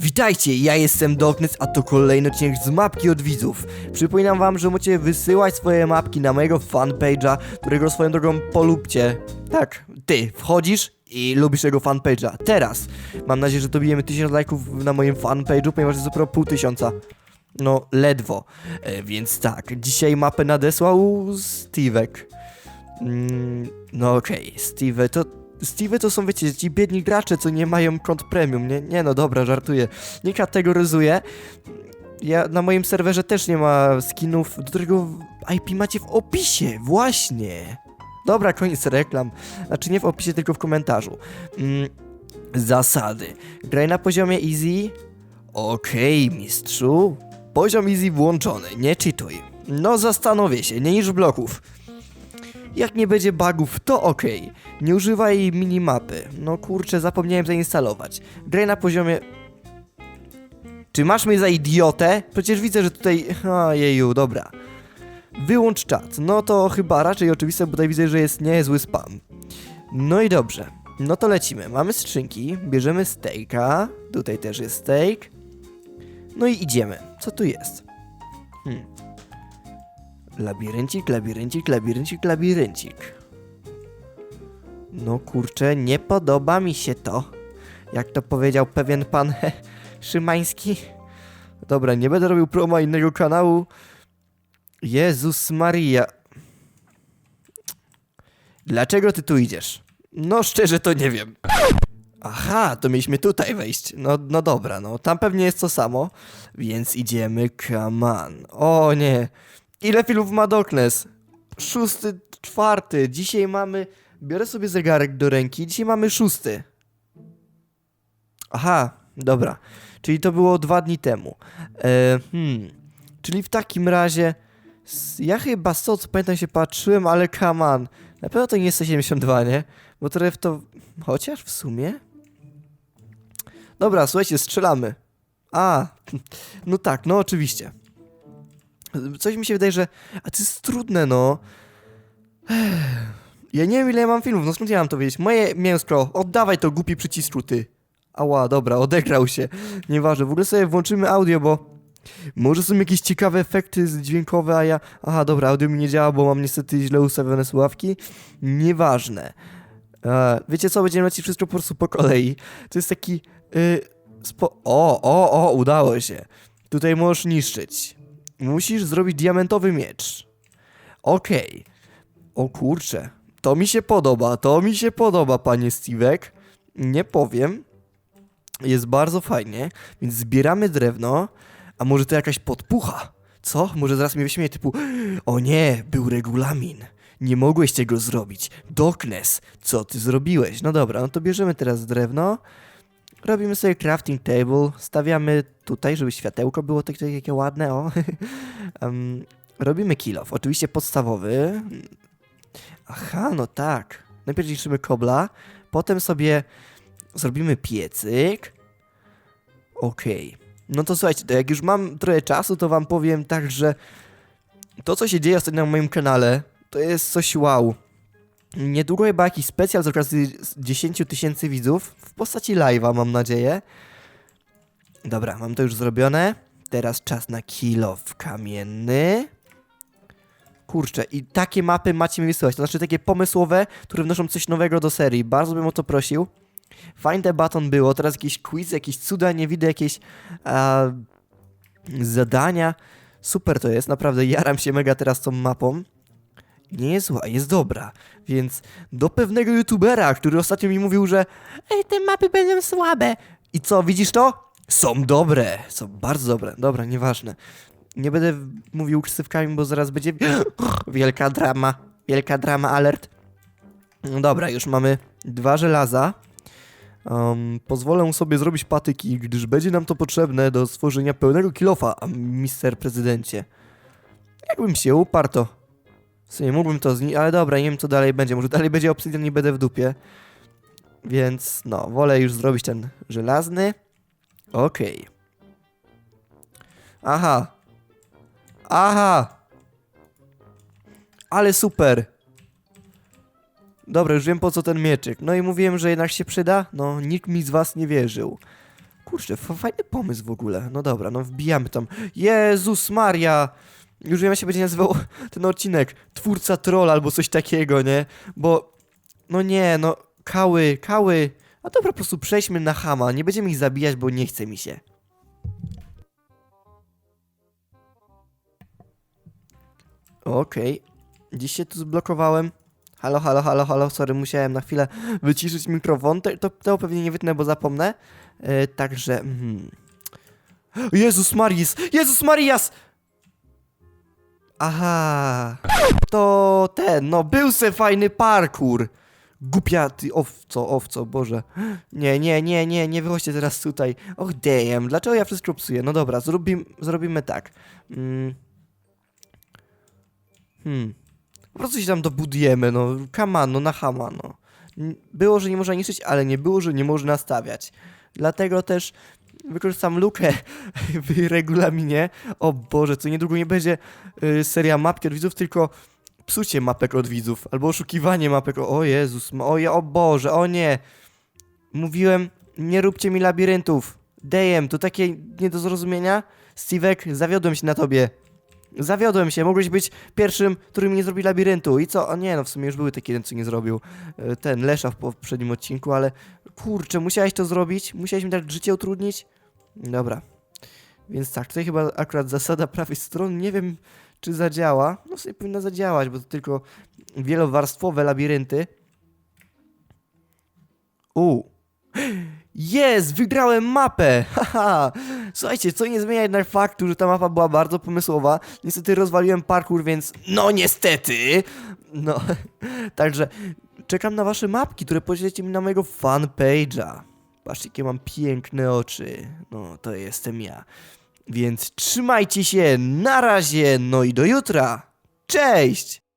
Witajcie, ja jestem Doknes, a to kolejny odcinek z mapki od widzów. Przypominam wam, że możecie wysyłać swoje mapki na mojego fanpage'a, którego swoją drogą polubcie. Tak, ty wchodzisz i lubisz jego fanpage'a. Teraz mam nadzieję, że dobijemy 1000 lajków na moim fanpage'u, ponieważ jest dopiero pół tysiąca. No, ledwo. E, więc tak, dzisiaj mapę nadesłał Steve'ek. Mm, no okej, Steve, to Steve to są, wiecie, ci biedni gracze, co nie mają kont premium, nie? Nie no, dobra, żartuję. Nie kategoryzuję. Ja na moim serwerze też nie ma skinów, do którego IP macie w opisie, właśnie. Dobra, koniec reklam. Znaczy nie w opisie, tylko w komentarzu. Mm, zasady. Graj na poziomie easy. Okej, mistrzu. Poziom easy włączony, nie cheatuj. No zastanowię się, nie niż bloków. Jak nie będzie bugów, to okej. Nie używaj minimapy. No kurczę, zapomniałem zainstalować. Graj na poziomie... Czy masz mnie za idiotę? Przecież widzę, że tutaj... Ojeju, dobra. Wyłącz czat. No to chyba raczej oczywiste, bo tutaj widzę, że jest niezły spam. No i dobrze. No to lecimy. Mamy skrzynki, bierzemy steaka. Tutaj też jest steak. No i idziemy. Co tu jest? Hmm. Labiryncik, labiryncik, labiryncik, labiryncik. No kurczę, nie podoba mi się to. Jak to powiedział pewien pan Szymański. Dobra, nie będę robił promo innego kanału. Jezus Maria. Dlaczego ty tu idziesz? No szczerze to nie wiem. Aha, to mieliśmy tutaj wejść. No, no dobra, no tam pewnie jest to samo. Więc idziemy, come on. O nie. Ile filmów ma Doknes? Szósty, czwarty. Dzisiaj mamy... Biorę sobie zegarek do ręki. Dzisiaj mamy szósty. Aha, dobra. Czyli to było dwa dni temu. E, hmm. Czyli w takim razie... Ja chyba z co, pamiętam się patrzyłem, ale come on. Na pewno to nie jest 172, nie? Bo trochę w to... Chociaż w sumie... Dobra, słuchajcie, strzelamy. A, no tak, no oczywiście. Coś mi się wydaje, że... A to jest trudne, no. Ja nie wiem, ile ja mam filmów, no skąd ja mam to wiedzieć? Moje mięsko, oddawaj to głupi przycisku, ty. Ała, dobra, odegrał się. Nieważne, w ogóle sobie włączymy audio, bo... Może są jakieś ciekawe efekty dźwiękowe, a ja... Aha, dobra, audio mi nie działa, bo mam niestety źle ustawione słuchawki. Nieważne. E, wiecie co, będziemy lecieć wszystko po prostu po kolei. To jest taki... Y, spo... O, o, o, udało się. Tutaj możesz niszczyć. Musisz zrobić diamentowy miecz. Okej. O kurczę. To mi się podoba, to mi się podoba, panie Steve'ek. Nie powiem. Jest bardzo fajnie, więc zbieramy drewno, a może to jakaś podpucha? Co? Może zaraz mnie wyśmieje typu O nie, był regulamin. Nie mogłeś tego zrobić. Doknes, co ty zrobiłeś? No dobra, no to bierzemy teraz drewno. Robimy sobie crafting table, stawiamy tutaj, żeby światełko było takie, takie ładne, o. Em, robimy kill off, oczywiście podstawowy. Aha, no tak. Najpierw niszczymy kobla, potem sobie zrobimy piecyk. Okej. No to słuchajcie, to jak już mam trochę czasu, to wam powiem tak, że to, co się dzieje ostatnio na moim kanale, to jest coś wow. Niedługo chyba jakiś specjal z okazji 10 tysięcy widzów w postaci live'a, mam nadzieję. Dobra, mam to już zrobione. Teraz czas na kilof kamienny. Kurczę, i takie mapy macie mi wysyłać. To znaczy takie pomysłowe, które wnoszą coś nowego do serii. Bardzo bym o to prosił. Find a button było, teraz jakiś quiz, jakieś cuda, nie widzę jakieś zadania. Super to jest, naprawdę jaram się mega teraz tą mapą. Nie jest zła, jest dobra. Więc do pewnego youtubera, który ostatnio mi mówił, że Ej, te mapy będą słabe. I co, widzisz to? Są dobre, są bardzo dobre. Dobra, nieważne. Nie będę mówił ksywkami, bo zaraz będzie wielka drama. Wielka drama alert. No dobra, już mamy dwa żelaza. Um, pozwolę sobie zrobić patyki, gdyż będzie nam to potrzebne do stworzenia pełnego kilofa, mister prezydencie. Jakbym się uparł, to w sumie mógłbym to zniszczyć, ale dobra, nie wiem co dalej będzie. Może dalej będzie obsydian i będę w dupie. Więc no, wolę już zrobić ten żelazny. Okej. Aha. Aha. Ale super. Dobra, już wiem po co ten mieczyk. No i mówiłem, że jednak się przyda? No, nikt mi z was nie wierzył. Kurczę, fa- fajny pomysł w ogóle. No dobra, no wbijamy tam. Jezus Maria! Już wiem, jak się będzie nazywał ten odcinek. Twórca troll albo coś takiego, nie? Bo, no nie, no, kały, kały. A dobra, po prostu przejdźmy na Hama. Nie będziemy ich zabijać, bo nie chce mi się. Okej. Dziś się tu zblokowałem. Halo, halo, halo, halo, sorry, musiałem na chwilę wyciszyć mikrofon. To, to, to pewnie nie wytnę, bo zapomnę. E, także. Mm. Jezus Marius! Jezus Marias! Aha. To ten, no, był se fajny parkour. Głupia ty owco, owco, Boże. Nie, nie, nie, nie, nie wychodźcie teraz tutaj. Och, damn, dlaczego ja wszystko psuję? No dobra, zrobim, zrobimy tak. Mm. Hmm. Po prostu się tam dobudujemy, no. On, no na hama, no. Było, że nie można niszczyć, ale nie było, że nie można stawiać. Dlatego też wykorzystam lukę w regulaminie. O Boże, co niedługo nie będzie y, seria mapki od widzów, tylko psucie mapek od widzów, albo oszukiwanie mapek. O, Jezus, o, je- o Boże, o nie. Mówiłem, nie róbcie mi labiryntów. Dejem, to takie nie do zrozumienia. Steve'ek, zawiodłem się na tobie. Zawiodłem się, mogłeś być pierwszym, który mi nie zrobi labiryntu. I co? O nie, no w sumie już były taki jeden, co nie zrobił. E, Ten, Lesza w poprzednim odcinku, ale kurczę, musiałeś to zrobić? Musiałeś mi tak życie utrudnić? Dobra. Więc tak, tutaj chyba akurat zasada prawej strony, nie wiem czy zadziała. No sobie powinna zadziałać, bo to tylko wielowarstwowe labirynty. U. Jest! Wygrałem mapę! Haha! Słuchajcie, co nie zmienia jednak faktu, że ta mapa była bardzo pomysłowa. Niestety rozwaliłem parkour, więc no niestety! No, także czekam na wasze mapki, które podzielicie mi na mojego fanpage'a. Patrzcie, jakie mam piękne oczy. No, to jestem ja. Więc trzymajcie się, na razie, no i do jutra. Cześć!